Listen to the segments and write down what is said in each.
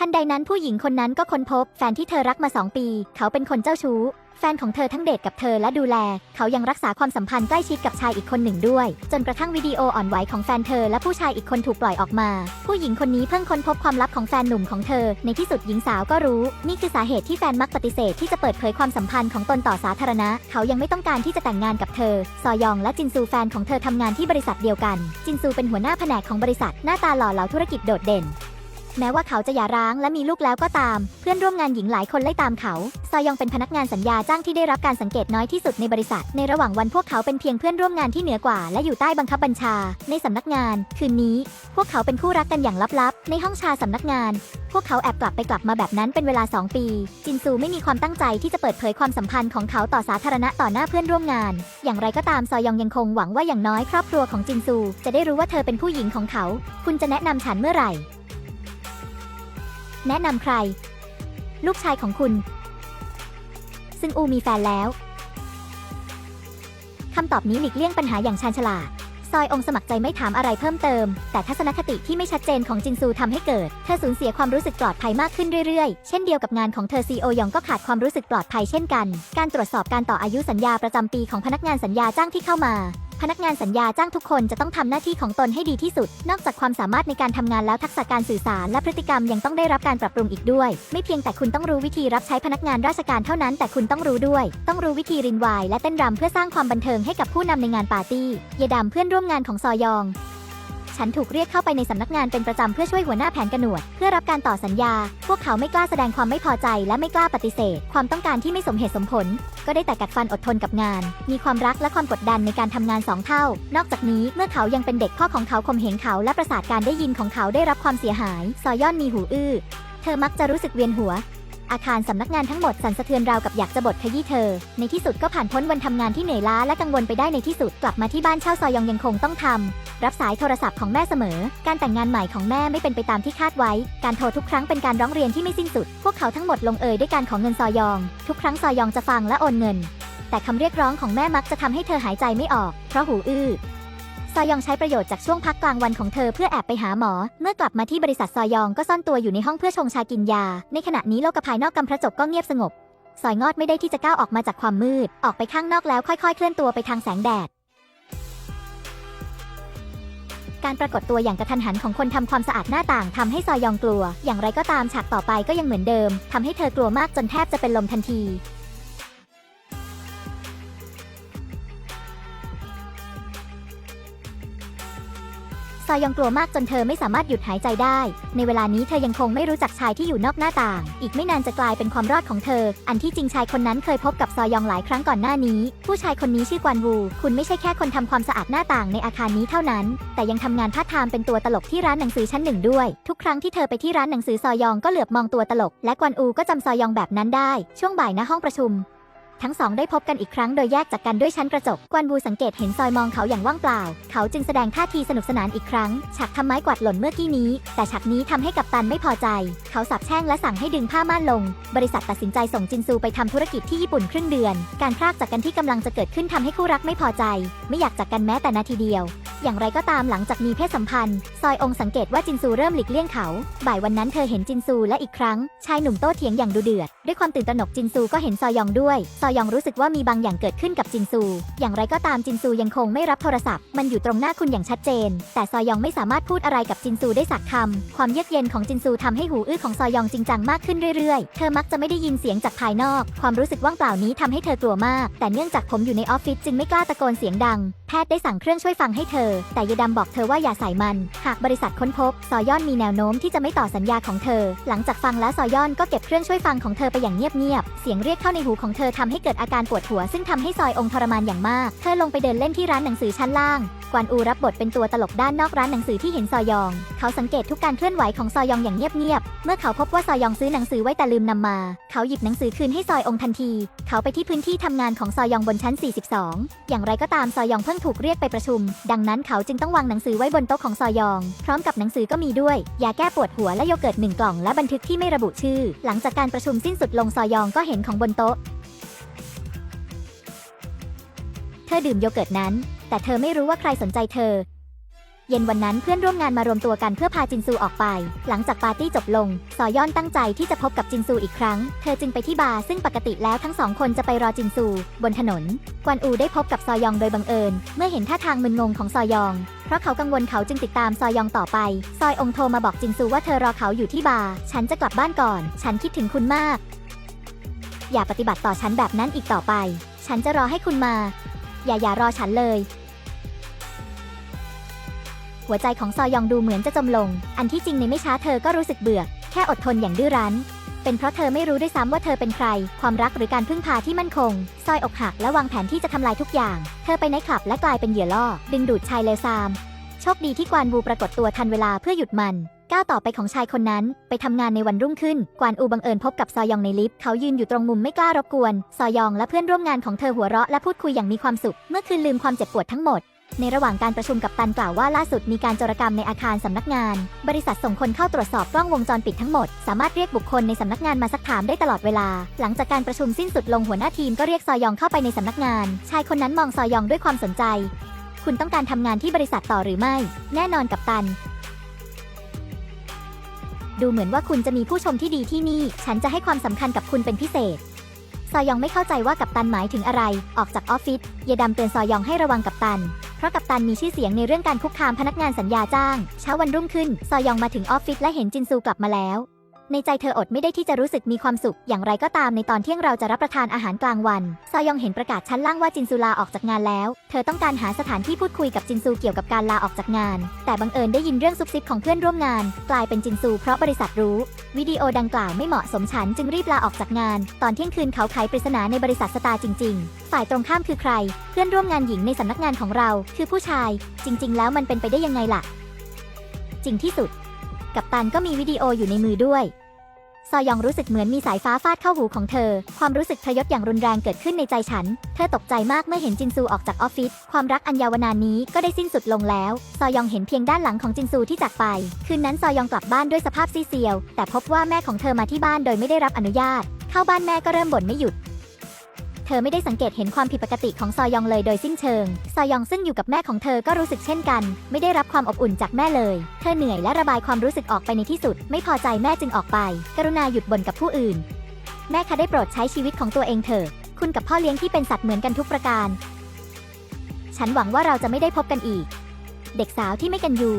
ทันใดนั้นผู้หญิงคนนั้นก็ค้นพบแฟนที่เธอรักมาสองปี เขาเป็นคนเจ้าชู้ แฟนของเธอทั้งเดทกับเธอและดูแล เขายังรักษาความสัมพันธ์ใกล้ชิดกับชายอีกคนหนึ่งด้วย จนกระทั่งวิดีโออ่อนไหวของแฟนเธอและผู้ชายอีกคนถูกปล่อยออกมา ผู้หญิงคนนี้เพิ่งค้นพบความลับของแฟนหนุ่มของเธอ ในที่สุดหญิงสาวก็รู้ นี่คือสาเหตุที่แฟนมักปฏิเสธที่จะเปิดเผยความสัมพันธ์ของตนต่อสาธารณะ เขายังไม่ต้องการที่จะแต่งงานกับเธอ ซอยองและจินซูแฟนของเธอทำงานที่บริษัทเดียวกัน จินซูเป็นหัวหน้าแผนกของบริษัทหน้าตาหล่อเหลาธุรกิจโดดเด่น แม้ว่าเขาจะหย่าร้างและมีลูกแล้วก็ตาม เพื่อนร่วมงานหญิงหลายคนไล่ตามเขา ซอยองเป็นพนักงานสัญญาจ้างที่ได้รับการสังเกตน้อยที่สุดในบริษัท ในระหว่างวันพวกเขาเป็นเพียงเพื่อนร่วมงานที่เหนือกว่า และอยู่ใต้บังคับบัญชา ในสำนักงาน คืนนี้ พวกเขาเป็นคู่รักกันอย่างลับๆ ในห้องชาสำนักงาน พวกเขาแอบกลับไปกลับมาแบบนั้นเป็นเวลา 2 ปี จินซูไม่มีความตั้งใจที่จะเปิดเผยความสัมพันธ์ของเขาต่อสาธารณะต่อหน้าเพื่อนร่วมงาน อย่างไรก็ตามซอยองยังคงหวังว่าอย่างน้อยครอบครัวของจินซู จะได้รู้ว่าเธอเป็นผู้หญิงของเขา คุณจะแนะนำฉันเมื่อไหร่ แนะนำใคร ลูกชายของคุณ ซึ่งอูมีแฟนแล้วคำตอบนี้หลีกเลี่ยงปัญหาอย่างชาญฉลาดซอยองสมัครใจไม่ถามอะไรเพิ่มเติม แต่ทัศนคติที่ไม่ชัดเจนของจินซูทำให้เกิด เธอสูญเสียความรู้สึกปลอดภัยมากขึ้นเรื่อยๆ เช่นเดียวกับงานของเธอซีโอยองก็ขาดความรู้สึกปลอดภัยเช่นกัน การตรวจสอบการต่ออายุสัญญาประจำปีของพนักงานสัญญาจ้างที่เข้ามา พนักงานสัญญาจ้างทุกคนจะต้องทำหน้าที่ของตนให้ดีที่สุด นอกจากความสามารถในการทำงานแล้วทักษะการสื่อสารและพฤติกรรมยังต้องได้รับการปรับปรุงอีกด้วย ไม่เพียงแต่คุณต้องรู้วิธีรับใช้พนักงานราชการเท่านั้น แต่คุณต้องรู้ด้วย ต้องรู้วิธีรินไวายและเต้นรำเพื่อสร้างความบันเทิงให้กับผู้นำในงานปาร์ตี้ เยดำเพื่อนร่วมงานของซอยอง ฉันถูกเรียกเข้าไปในสำนักงานเป็นประจำเพื่อช่วยหัวหน้าแผนกระหนวด เพื่อรับการต่อสัญญา พวกเขาไม่กล้าแสดงความไม่พอใจและไม่กล้าปฏิเสธ ความต้องการที่ไม่สมเหตุสมผล ก็ได้แต่กัดฟันอดทนกับงาน มีความรักและความกดดันในการทำงานสองเท่า นอกจากนี้เมื่อเขายังเป็นเด็กพ่อของเขาข่มเหงเขาและประสาทการได้ยินของเขาได้รับความเสียหาย ซอยย่อนมีหูอื้อ เธอมักจะรู้สึกเวียนหัว อาคารสำนักงานทั้งหมดสั่นสะเทือนราวกับอยากจะบดขยี้เธอ ในที่สุดก็ผ่านพ้นวันทำงานที่เหนื่อยล้าและกังวลไปได้ในที่สุดกลับมาที่บ้านเช่าซอยองยังคงต้องทำรับสายโทรศัพท์ของแม่เสมอ การแต่งงานใหม่ของแม่ไม่เป็นไปตามที่คาดไว้ การโทรทุกครั้งเป็นการร้องเรียนที่ไม่สิ้นสุด พวกเขาทั้งหมดลงเอยด้วยการขอเงินซอยอง ทุกครั้งซอยองจะฟังและโอนเงิน แต่คำเรียกร้องของแม่มักจะทำให้เธอหายใจไม่ออก เพราะหูอื้อ ซอยองใช้ประโยชน์จากช่วงพักกลางวันของเธอเพื่อแอบไปหาหมอ เมื่อกลับมาที่บริษัทซอยองก็ซ่อนตัวอยู่ในห้องเพื่อชงชากินยา ในขณะนี้โลกภายนอกกำพระจบก็เงียบสงบ ซอยงอดไม่ได้ที่จะก้าวออกมาจากความมืด ออกไปข้างนอกแล้วค่อยๆ เคลื่อนตัวไปทางแสงแดดการปรากฏตัวอย่างกระทันหันของคนทำความสะอาดหน้าต่างทำให้ซอยองกลัว อย่างไรก็ตามฉากต่อไปก็ยังเหมือนเดิมทำให้เธอกลัวมากจนแทบจะเป็นลมทันที ซอยองกลัวมากจนเธอไม่สามารถหยุดหายใจได้ ในเวลานี้เธอยังคงไม่รู้จักชายที่อยู่นอกหน้าต่าง อีกไม่นานจะกลายเป็นความรอดของเธอ อันที่จริงชายคนนั้นเคยพบกับซอยองหลายครั้งก่อนหน้านี้ ผู้ชายคนนี้ชื่อกวนวู คุณไม่ใช่แค่คนทำความสะอาดหน้าต่างในอาคารนี้เท่านั้น แต่ยังทำงานพาร์ทไทม์เป็นตัวตลกที่ร้านหนังสือชั้นหนึ่งด้วย ทุกครั้งที่เธอไปที่ร้านหนังสือซอยองก็เหลือบมองตัวตลก และกวนอูก็จำซอยองแบบนั้นได้ ช่วงบ่ายณห้องประชุม ทั้งสองได้พบกันอีกครั้งโดยแยกจากกันด้วยชั้นกระจก กวนบูสังเกตเห็นซอยมองเขาอย่างว่างเปล่า เขาจึงแสดงท่าทีสนุกสนานอีกครั้ง ฉากทำไม้กวาดหล่นเมื่อกี้นี้ แต่ฉากนี้ทำให้กัปตันไม่พอใจ เขาสับแช่งและสั่งให้ดึงผ้าม่านลง บริษัทตัดสินใจส่งจินซูไปทำธุรกิจที่ญี่ปุ่นครึ่งเดือน การพรากจากกันที่กำลังจะเกิดขึ้นทำให้คู่รักไม่พอใจ ไม่อยากจากกันแม้แต่นาทีเดียว อย่างไรก็ตามหลังจากมีเพศสัมพันธ์ ซอยองสังเกตว่าจินซูเริ่มหลีกเลี่ยงเขา บ่ายวันนั้นเธอเห็นจินซูและอีกครั้ง ชายหนุ่มโต้เถียงอย่างดุเดือด ด้วยความตื่นตระหนกจินซูก็เห็นซอยองด้วย ซอยองรู้สึกว่ามีบางอย่างเกิดขึ้นกับจินซู อย่างไรก็ตามจินซูยังคงไม่รับโทรศัพท์ มันอยู่ตรงหน้าคุณอย่างชัดเจน แต่ซอยองไม่สามารถพูดอะไรกับจินซูได้สักคำ ความเยือกเย็นของจินซูทำให้หูอื้อของซอยองจริงจังมากขึ้นเรื่อยๆ เธอมักจะไม่ได้ยินเสียงจากภายนอก ความรู้สึกว่างเปล่านี้ทำให้เธอกลัวมาก แต่เนื่องจากผมอยู่ในออฟฟิศจึงไม่กล้าตะโกนเสียงดัง แพทย์ได้สั่งเครื่องช่วยฟังให้เธอแต่ยายดำบอกเธอว่าอย่าใส่มัน หากบริษัทค้นพบ ซอยอนมีแนวโน้มที่จะไม่ต่อสัญญาของเธอ หลังจากฟังแล้วซอยอนก็เก็บเครื่องช่วยฟังของเธอไปอย่างเงียบๆ เสียงเรียกเข้าในหูของเธอทำให้เกิดอาการปวดหัว ซึ่งทำให้ซอยองค์ทรมานอย่างมาก เธอลงไปเดินเล่นที่ร้านหนังสือชั้นล่าง กวนอูรับบทเป็นตัวตลกด้านนอกร้านหนังสือที่เห็นซอยอง เขาสังเกตทุกการเคลื่อนไหวของซอยองอย่างเงียบๆ เมื่อเขาพบว่าซอยองซื้อหนังสือไว้แต่ลืมนำมา เขาหยิบหนังสือคืนให้ซอยองทันที เขาไปที่พื้นที่ทำงานของซอยองบนชั้น 42 อย่างไรก็ตามซอยองเพิ่งถูกเรียกไปประชุม ดังนั้นเขาจึงต้องวางหนังสือไว้บนโต๊ะของซอยอง พร้อมกับหนังสือก็มีด้วย ยาแก้ปวดหัวและโยเกิร์ตหนึ่งกล่องและบันทึกที่ไม่ระบุชื่อ หลังจากการประชุมสิ้นสุดลงซอยองก็เห็นของบนโต๊ะ เธอดื่มโยเกิร์ตนั้น แต่เธอไม่รู้ว่าใครสนใจเธอ เย็นวันนั้นเพื่อนร่วมงานมารวมตัวกันเพื่อพาจินซูออกไป หลังจากปาร์ตี้จบลง ซอยอนตั้งใจที่จะพบกับจินซูอีกครั้ง เธอจึงไปที่บาร์ซึ่งปกติแล้วทั้งสองคนจะไปรอจินซู บนถนน กวนอูได้พบกับซอยองโดยบังเอิญ เมื่อเห็นท่าทางมึนงงของซอยอง เพราะเขากังวลเขาจึงติดตามซอยองต่อไป ซอยองโทรมาบอกจินซูว่าเธอรอเขาอยู่ที่บาร์ฉันจะกลับบ้านก่อน ฉันคิดถึงคุณมาก อย่าปฏิบัติต่อฉันแบบนั้นอีกต่อไป ฉันจะรอให้คุณมา อย่าอย่ารอฉันเลย หัวใจของซอยองดูเหมือนจะจมลง อันที่จริงในไม่ช้าเธอก็รู้สึกเบื่อ แค่อดทนอย่างดื้อรั้น เป็นเพราะเธอไม่รู้ด้วยซ้ำว่าเธอเป็นใคร ความรักหรือการพึ่งพาที่มั่นคง ซอยอกหักและวางแผนที่จะทำลายทุกอย่าง เธอไปในคลับและกลายเป็นเหยื่อล่อ ดึงดูดชายเลวทราม โชคดีที่กวานวูปรากฏตัวทันเวลาเพื่อหยุดมัน ก้าวต่อไปของชายคนนั้น ไปทำงานในวันรุ่งขึ้น กวานอูบังเอิญพบกับซอยองในลิฟต์ เขายืนอยู่ตรงมุมไม่กล้ารบกวน ซอยองและเพื่อนร่วมงานของเธอหัวเราะและพูดคุยอย่างมีความสุข เมื่อคืนลืมความเจ็บปวดทั้งหมด ในระหว่างการประชุมกับตันกล่าวว่าล่าสุดมีการโจรกรรมในอาคารสำนักงาน บริษัทส่งคนเข้าตรวจสอบกล้องวงจรปิดทั้งหมด สามารถเรียกบุคคลในสำนักงานมาสักถามได้ตลอดเวลา หลังจากการประชุมสิ้นสุดลงหัวหน้าทีมก็เรียกซอยองเข้าไปในสำนักงาน ชายคนนั้นมองซอยองด้วยความสนใจ คุณต้องการทำงานที่บริษัทต่อหรือไม่ แน่นอนกับตัน ดูเหมือนว่าคุณจะมีผู้ชมที่ดีที่นี่ ฉันจะให้ความสำคัญกับคุณเป็นพิเศษซอยองไม่เข้าใจว่ากัปตันหมายถึงอะไร ออกจากออฟฟิศ เยดำเตือนซอยองให้ระวังกัปตัน เพราะกัปตันมีชื่อเสียงในเรื่องการคุกคามพนักงานสัญญาจ้าง เช้าวันรุ่งขึ้น ซอยองมาถึงออฟฟิศและเห็นจินซูกลับมาแล้ว ในใจเธออดไม่ได้ที่จะรู้สึกมีความสุข อย่างไรก็ตามในตอนเที่ยงเราจะรับประทานอาหารกลางวัน ซอยองเห็นประกาศชั้นล่างว่าจินซูลาออกจากงานแล้ว เธอต้องการหาสถานที่พูดคุยกับจินซูเกี่ยวกับการลาออกจากงาน แต่บังเอิญได้ยินเรื่องซุบซิบของเพื่อนร่วมงาน กลายเป็นจินซูเพราะบริษัทรู้ วิดีโอดังกล่าวไม่เหมาะสมฉันจึงรีบลาออกจากงาน ตอนเที่ยงคืนเขาไขปริศนาในบริษัทสตาร์จริง ๆ ฝ่ายตรงข้ามคือใคร เพื่อนร่วมงานหญิงในสำนักงานของเรา คือผู้ชาย จริง ๆ แล้วมันเป็นไปได้ยังไงล่ะ จริงที่สุด กัปตันก็มีวิดีโออยู่ในมือด้วย ซอยองรู้สึกเหมือนมีสายฟ้าฟาดเข้าหูของเธอ ความรู้สึกทยศอย่างรุนแรงเกิดขึ้นในใจฉัน เธอตกใจมากเมื่อเห็นจินซูออกจากออฟฟิศ ความรักอันยาวนานนี้ก็ได้สิ้นสุดลงแล้ว ซอยองเห็นเพียงด้านหลังของจินซูที่จากไป คืนนั้นซอยองกลับบ้านด้วยสภาพซีเซียว แต่พบว่าแม่ของเธอมาที่บ้านโดยไม่ได้รับอนุญาต เข้าบ้านแม่ก็เริ่มบ่นไม่หยุด เธอไม่ได้สังเกตเห็นความผิดปกติของซอยองเลยโดยสิ้นเชิง ซอยองซึ่งอยู่กับแม่ของเธอก็รู้สึกเช่นกัน ไม่ได้รับความอบอุ่นจากแม่เลย เธอเหนื่อยและระบายความรู้สึกออกไปในที่สุด ไม่พอใจแม่จึงออกไป กรุณาหยุดบ่นกับผู้อื่น แม่คะได้โปรดใช้ชีวิตของตัวเองเถอะ คุณกับพ่อเลี้ยงที่เป็นสัตว์เหมือนกันทุกประการ ฉันหวังว่าเราจะไม่ได้พบกันอีก เด็กสาวที่ไม่กันอยู่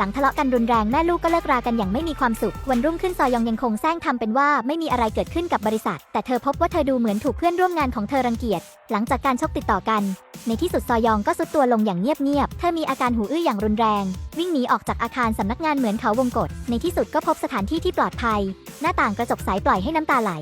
หลังทะเลาะกันรุนแรงแม่ลูกก็เลิกรากันอย่างไม่มีความสุข วันรุ่งขึ้นซอยองยังคงแซงทำเป็นว่าไม่มีอะไรเกิดขึ้นกับบริษัท แต่เธอพบว่าเธอดูเหมือนถูกเพื่อนร่วมงานของเธอรังเกียจ หลังจากการชกติดต่อกัน ในที่สุดซอยองก็สุดตัวลงอย่างเงียบๆ เธอมีอาการหูอื้ออย่างรุนแรง วิ่งหนีออกจากอาคารสำนักงานเหมือนเขาวงกฏในที่สุดก็พบสถานที่ที่ปลอดภัย หน้าต่างกระจกใสปล่อยให้น้ำตาไหล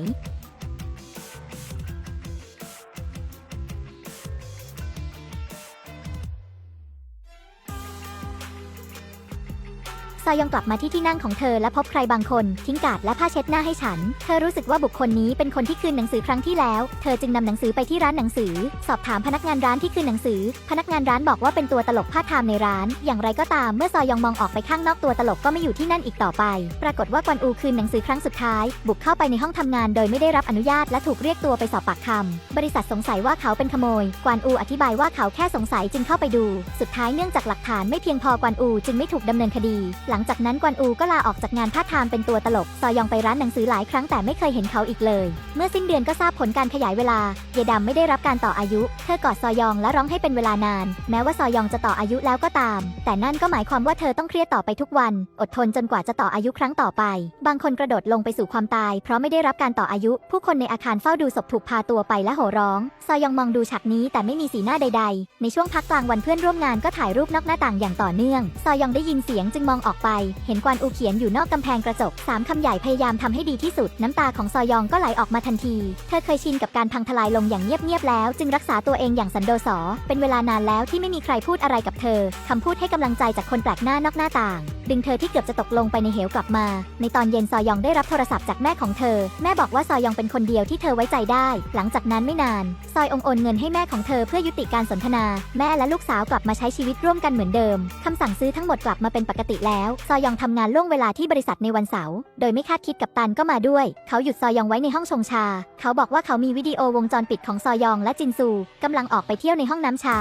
อยองกลับมาที่ที่นั่งของเธอและพบใครบางคน ทิ้งกาดและผ้าเช็ดหน้าให้ฉัน เธอรู้สึกว่าบุคคลนี้เป็นคนที่คืนหนังสือครั้งที่แล้ว เธอจึงนำหนังสือไปที่ร้านหนังสือ สอบถามพนักงานร้านที่คืนหนังสือ พนักงานร้านบอกว่าเป็นตัวตลกผ้าไทม์ในร้าน อย่างไรก็ตามเมื่อซอยองมองออกไปข้างนอกตัวตลกก็ไม่อยู่ที่นั่นอีกต่อไป ปรากฏว่ากวนอูคืนหนังสือครั้งสุดท้าย บุกเข้าไปในห้องทำงานโดยไม่ได้รับอนุญาตและถูกเรียกตัวไปสอบปากคำบริษัทสงสัยว่าเขาเป็นขโมย กวนอูอธิบายว่าเขาแค่สงสัยจึงเข้าไปดู สุดท้ายเนื่องจากหลักฐานไม่เพียงพอกวนอูจึงไม่ถูกดำเนินคดีหลังจากนั้นกวนอูก็ลาออกจากงานพาทไทม์เป็นตัวตลก ซอยองไปร้านหนังสือหลายครั้งแต่ไม่เคยเห็นเขาอีกเลย เมื่อสิ้นเดือนก็ทราบผลการขยายเวลา เยดำไม่ได้รับการต่ออายุ เธอกอดซอยองและร้องให้เป็นเวลานาน แม้ว่าซอยองจะต่ออายุแล้วก็ตาม แต่นั่นก็หมายความว่าเธอต้องเครียดต่อไปทุกวัน อดทนจนกว่าจะต่ออายุครั้งต่อไป บางคนกระโดดลงไปสู่ความตาย เพราะไม่ได้รับการต่ออายุ ผู้คนในอาคารเฝ้าดูศพถูกพาตัวไปและโห่ร้อง ซอยองมองดูฉากนี้แต่ไม่มีสีหน้าใด ๆ ในช่วงพักกลางวันเพื่อนร่วมงานก็ถ่ายรูปนอกหน้าต่างอย่างต่อเนื่อง ซอยองได้ยินเสียงจึงมองออกไปเห็นกวนอูเขียนอยู่นอกกำแพงกระจกสามคำใหญ่พยายามทำให้ดีที่สุด น้ำตาของซอยองก็ไหลออกมาทันที เธอเคยชินกับการพังทลายลงอย่างเงียบๆแล้ว จึงรักษาตัวเองอย่างสันโดษเป็นเวลานานแล้วที่ไม่มีใครพูดอะไรกับเธอคำพูดให้กำลังใจจากคนแปลกหน้านอกหน้าต่าง ดึงเธอที่เกือบจะตกลงไปในเหวกลับมา ในตอนเย็นซอยองได้รับโทรศัพท์จากแม่ของเธอ แม่บอกว่าซอยองเป็นคนเดียวที่เธอไว้ใจได้ หลังจากนั้นไม่นาน ซอยองโอนเงินให้แม่ของเธอเพื่อยุติการสนทนา แม่และลูกสาวกลับมาใช้ชีวิตร่วมกันเหมือนเดิมคำสั่งซื้อทั้งหมดกลับมาเป็นปกติแล้วซอยองทำงานล่วงเวลาที่บริษัทในวันเสาร์ โดยไม่คาดคิดกับตันก็มาด้วย เขาหยุดซอยองไว้ในห้องชงชา เขาบอกว่าเขามีวิดีโอวงจรปิดของซอยองและจินซูกำลังออกไปเที่ยวในห้องน้ำชา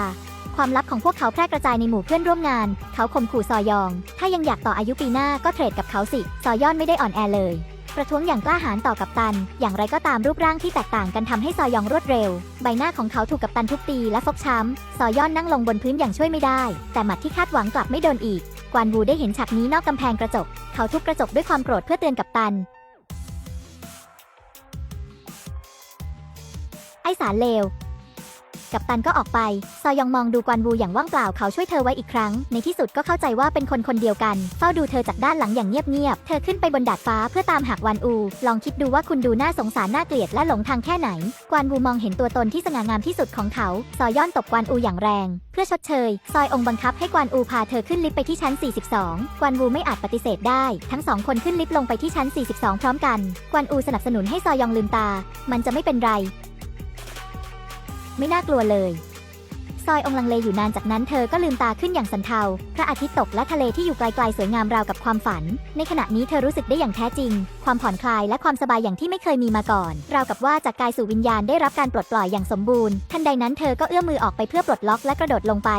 ความลับของพวกเขาแพร่กระจายในหมู่เพื่อนร่วมงาน เขาข่มขู่ซอยอง ถ้ายังอยากต่ออายุปีหน้าก็เทรดกับเขาสิ ซอยอนไม่ได้อ่อนแอเลย ประท้วงอย่างกล้าหาญต่อกับตัน อย่างไรก็ตามรูปร่างที่แตกต่างกันทำให้ซอยองรวดเร็ว ใบหน้าของเขาถูกกับตันทุบตีและฟกช้ำ ซอยอนนั่งลงบนพื้นอย่างช่วยไม่ได้ แต่หมัดที่คาดหวังกลับไม่โดนอีก กวานวูได้เห็นฉากนี้นอกกำแพงกระจก เขาทุบกระจกด้วยความโกรธเพื่อเตือนกับตัน ไอสารเลว กับตันก็ออกไป ซอยองมองดูกวนวูอย่างว่างเปล่าเขาช่วยเธอไว้อีกครั้ง ในที่สุดก็เข้าใจว่าเป็นคนคนเดียวกัน เฝ้าดูเธอจากด้านหลังอย่างเงียบๆ เธอขึ้นไปบนดาดฟ้าเพื่อตามหากวันอู ลองคิดดูว่าคุณดูน่าสงสารน่าเกลียดและหลงทางแค่ไหน กวนวูมองเห็นตัวตนที่สง่างามที่สุดของเขา ซอยย่อนตบกวนอูอย่างแรง เพื่อชดเชย ซอยองบังคับให้กวนอูพาเธอขึ้นลิฟต์ไปที่ชั้น 42 กวนวูไม่อาจปฏิเสธได้ ทั้งสองคนขึ้นลิฟต์ลงไปที่ชั้น 42 พร้อมกัน กวนอูสนับสนุนให้ซอยยองลืมตา มันจะไม่เป็นไร ไม่น่ากลัวเลย ซอยองลังเลอยู่นานจากนั้นเธอก็ลืมตาขึ้นอย่างสันเทา พระอาทิตย์ตกและทะเลที่อยู่ไกลๆสวยงามราวกับความฝัน ในขณะนี้เธอรู้สึกได้อย่างแท้จริง ความผ่อนคลายและความสบายอย่างที่ไม่เคยมีมาก่อน ราวกับว่าจากกายสู่วิญญาณได้รับการปลดปล่อยอย่างสมบูรณ์ ทันใดนั้นเธอก็เอื้อมมือออกไปเพื่อปลดล็อกและกระโดดลงไป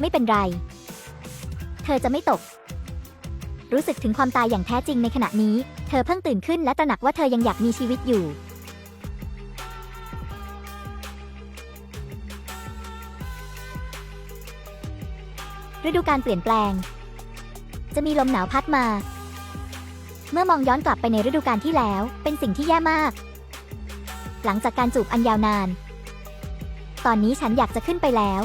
ไม่เป็นไร เธอจะไม่ตก รู้สึกถึงความตายอย่างแท้จริงในขณะนี้ เธอเพิ่งตื่นขึ้นและตระหนักว่าเธอยังอยากมีชีวิตอยู่ ฤดูการเปลี่ยนแปลง จะมีลมหนาวพัดมา เมื่อมองย้อนกลับไปในฤดูกาลที่แล้ว เป็นสิ่งที่แย่มาก หลังจากการจูบอันยาวนาน ตอนนี้ฉันอยากจะขึ้นไปแล้ว